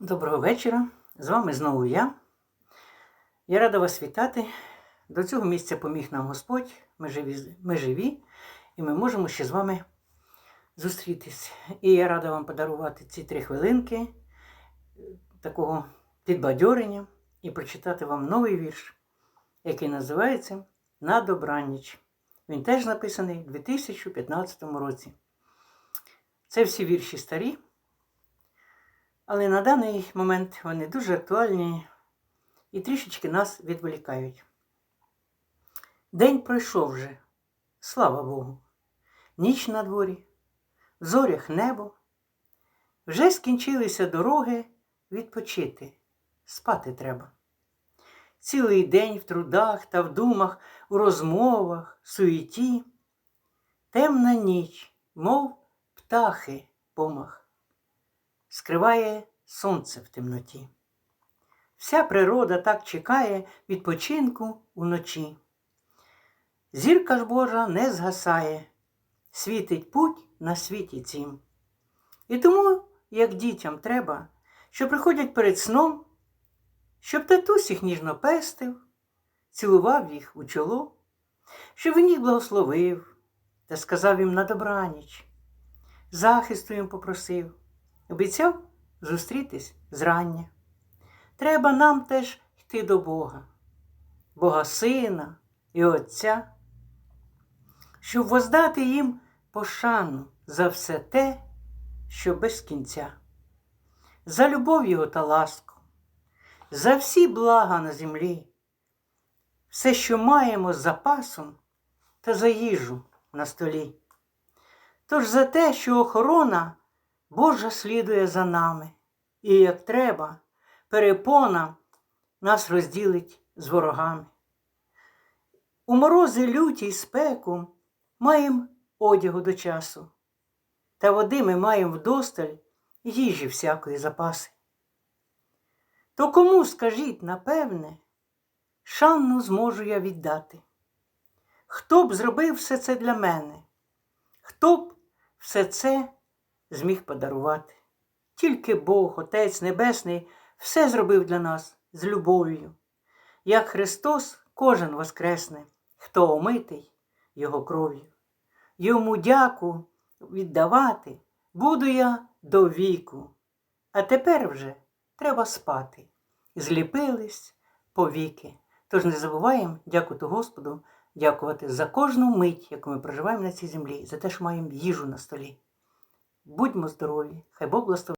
Доброго вечора. З вами знову я. Я рада вас вітати. До цього місця поміг нам Господь. Ми живі, ми живі і ми можемо ще з вами зустрітись. І я рада вам подарувати ці три хвилинки е, такого підбадьорення і прочитати вам новий вірш, який називається На добраніч. Він теж написаний у 2015 році. Це всі вірші старі. Але на даний момент вони дуже актуальні і трішечки нас відволікають. День пройшов вже, слава Богу, ніч на дворі, в зорях небо. Вже скінчилися дороги відпочити, спати треба. Цілий день в трудах та в думах, у розмовах, суеті, темна ніч, мов птахи помах скриває сонце в темноті. Вся природа так чекає відпочинку уночі. Зірка ж Божа не згасає, світить путь на світі цім. І тому, як дітям треба, що приходять перед сном, щоб татусь їх ніжно пестив, цілував їх у чоло, щоб він їх благословив та сказав їм на добраніч, захисту їм попросив. Обіцяв зустрітись зрання. Треба нам теж йти до Бога, Бога Сина і Отця, щоб воздати їм пошану за все те, що без кінця, за любов Його та ласку, за всі блага на землі, все, що маємо з запасом та за їжу на столі. Тож за те, що охорона. Божа слідує за нами, і, як треба, перепона нас розділить з ворогами. У морози люті й спеку маєм одягу до часу, та води ми маємо вдосталь їжі всякої запаси. То кому, скажіть, напевне, шанну зможу я віддати? Хто б зробив все це для мене? Хто б все це зміг подарувати. Тільки Бог, Отець Небесний, все зробив для нас з любов'ю. Як Христос кожен воскресне, хто омитий Його кров'ю. Йому дяку віддавати буду я до віку. А тепер вже треба спати. Зліпились повіки. Тож не забуваємо, дякувати Господу, дякувати за кожну мить, яку ми проживаємо на цій землі, за те, що маємо їжу на столі. Будьмо здорові! Хай Бог благословить.